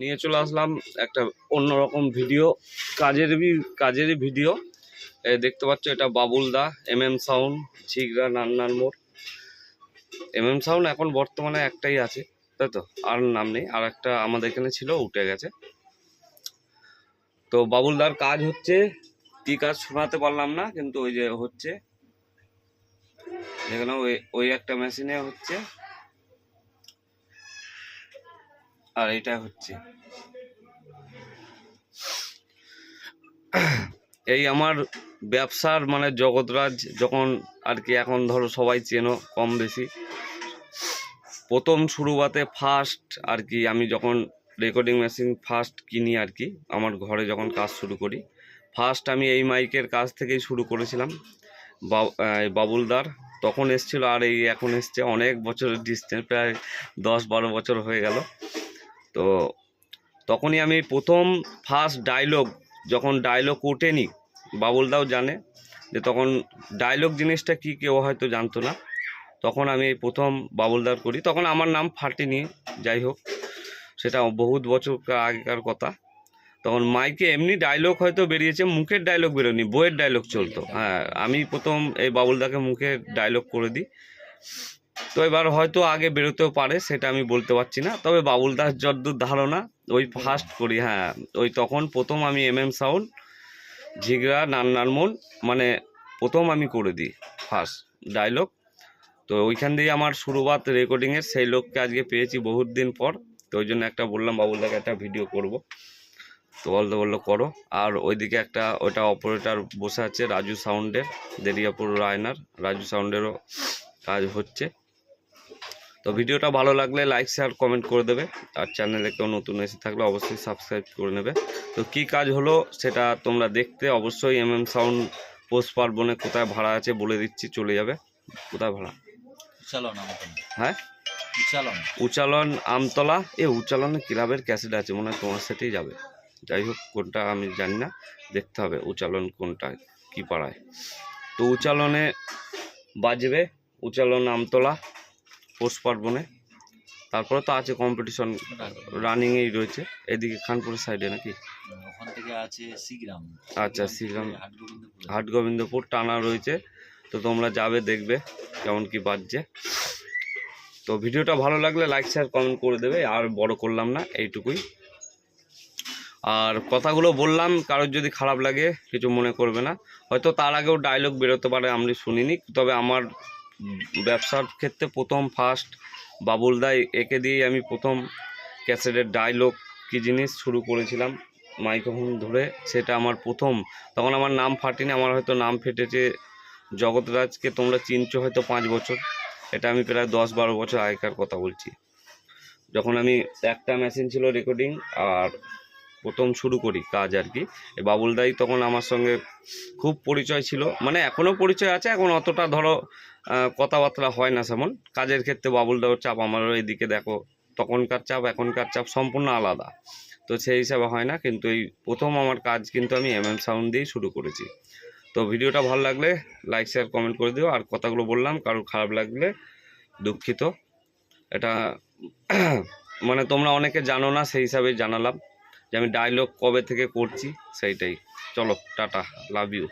নিয়ে চলে আসলাম একটা অন্যরকম ভিডিও, কাজের কাজেরই ভিডিও। দেখতে পাচ্ছ এটা Babul da M M sound Jhigra Nannar মোড়। এম এম সাউন্ড এখন বর্তমানে একটাই আছে, তাই তো? আর নাম নেই, আর একটা আমাদের এখানে ছিল, উঠে গেছে। তো বাবুলদার কাজ হচ্ছে, কি কাজ শোনাতে পারলাম না, কিন্তু ওই যে হচ্ছে এখানে ওই ওই একটা মেশিনে হচ্ছে। আর এটা হচ্ছে। এই আমার ব্যবসার মানে জগৎরাজ যখন আর কি এখন ধরো সবাই চেনো কম বেশি। প্রথম শুরুয়াতে ফার্স্ট আর কি আমি যখন রেকর্ডিং মেশিন ফার্স্ট কিনি আর কি, আমার ঘরে যখন কাজ শুরু করি ফার্স্ট আমি এই মাইকের কাজ থেকেই শুরু করেছিলাম। বাবুলদার তখন এসছিল আর এই এখন এসছে অনেক বছরের ডিস্টেন্স প্রায় দশ বারো বছর হয়ে গেল। তো তখনই আমি প্রথম ফার্স্ট ডায়লগ যখন ডায়লগ ওঠেনি বাবুলদাও জানে যে তখন ডায়লগ জিনিসটা কি কেউ হয়তো জানতো না। তখন আমি প্রথম বাবুলদার করি। তখন আমার নাম ফাটেনি যাই হোক, সেটা বহুত বছর আগেকার কথা। তখন মাইকে এমনি ডায়লগ হয়তো বেরিয়েছে, মুখের ডায়লগ বেরোনি বইয়ের ডায়লগ চলতো। হ্যাঁ আমি প্রথম এই বাবুলদাকে মুখে ডায়লগ করে দিই। তো এবার হয়তো আগে বেরোতেও পারে, সেটা আমি বলতে পারছি না। তবে বাবুল দাস যদ্দূর ধারণা, ওই ফার্স্ট করি হ্যাঁ। ওই তখন প্রথম আমি এম এম সাউন্ড, ঝিগড়া নান্নার মন প্রথম আমি করে দিই ফার্স্ট ডায়লগ তো ওইখান দিয়ে আমার শুরুবাত রেকর্ডিংয়ের সেই লোককে আজকে পেয়েছি বহুত দিন পর। তো ওই জন্য একটা বললাম বাবুলদাকে একটা ভিডিও করব। তো বলতে বলল, করো। আর ওইদিকে একটা ওটা অপারেটার বসে আছে, রাজু সাউন্ডের, দেরিয়াপুর রায়নার। রাজু সাউন্ডেরও কাজ হচ্ছে। তো ভিডিওটা ভালো লাগলে লাইক শেয়ার কমেন্ট করে দেবে। আর চ্যানেলে কেউ নতুন এসে থাকলে অবশ্যই সাবস্ক্রাইব করে নেবে। তো কি কাজ হলো সেটা তোমরা দেখতে অবশ্যই এম এম সাউন্ড পোস্ট পার্বণে কোথায় ভাড়া আছে বলে দিচ্ছি চলে যাবে। কোথায় ভাড়া? হ্যাঁ? উচ্চালন। উচালন আমতলা। এ উচালনে ক্লাবের ক্যাসেট আছে মনে হয় তোমার সাথেই যাবে। যাই হোক কোনটা আমি জানি না। দেখতে হবে উচালন কোনটা কি পাড়ায়। তো উচালনে বাজবে উচালন আমতলা। পোস্ট পার্বণে। তারপরে তো আছে কম্পিটিশন রানিংয়েই রয়েছে। এদিকে খানপুরের সাইডে নাকি? ওখান থেকে আছে আচ্ছা। হাটগোবিন্দপুর। হাট গোবিন্দপুর টানা রয়েছে। তো তোমরা যাবে দেখবে কেমন কি বাজছে। তো ভিডিওটা ভালো লাগলে লাইক শেয়ার কমেন্ট করে দেবে। আর বড় করলাম না এইটুকুই। আর কথাগুলো বললাম কারোর যদি খারাপ লাগে কিছু মনে করবে না। হয়তো তার আগেও ডায়লগ বেরোতে পারে আমি শুনিনি। তবে আমার ব্যবসার ক্ষেত্রে প্রথম ফার্স্ট বাবুলদাই একে দিয়েই আমি প্রথম ক্যাসেটের ডায়লগ কী জিনিস শুরু করেছিলাম মাইক্রোফোন ধরে, সেটা আমার প্রথম। তখন আমার নাম ফাটেনি, আমার হয়তো নাম ফেটেছে জগৎরাজকে, তোমরা চিনছো হয়তো পাঁচ বছর। এটা আমি প্রায় দশ বারো বছর আগেকার কথা বলছি। যখন আমি একটা মেশিন ছিল রেকর্ডিং আর প্রথম শুরু করি কাজ আর কি। বাবুলদাই তখন আমার সঙ্গে খুব পরিচয় ছিল। মানে এখনও পরিচয় আছে, এখন অতটা ধরো কথাবার্তা হয় না সেমন। কাজের ক্ষেত্রে বাবুলদাও চাপ, আমারও এদিকে দেখো, তখনকার চাপ, এখনকার চাপ সম্পূর্ণ আলাদা। তো সেই হিসাবে হয় না, কিন্তু এই প্রথম আমার কাজ কিন্তু আমি এম এম সাউন্ড দিয়েই শুরু করেছি। তো ভিডিওটা ভালো লাগলে লাইক, শেয়ার, কমেন্ট করে দিও। আর কথাগুলো বললাম, কারোর খারাপ লাগলে দুঃখিত। এটা মানে তোমরা অনেকে জানো না, সেই হিসাবে জানালাম। যে আমি ডায়লগ কবে থেকে করছি সেইটাই। চলো টাটা লাভ ইউ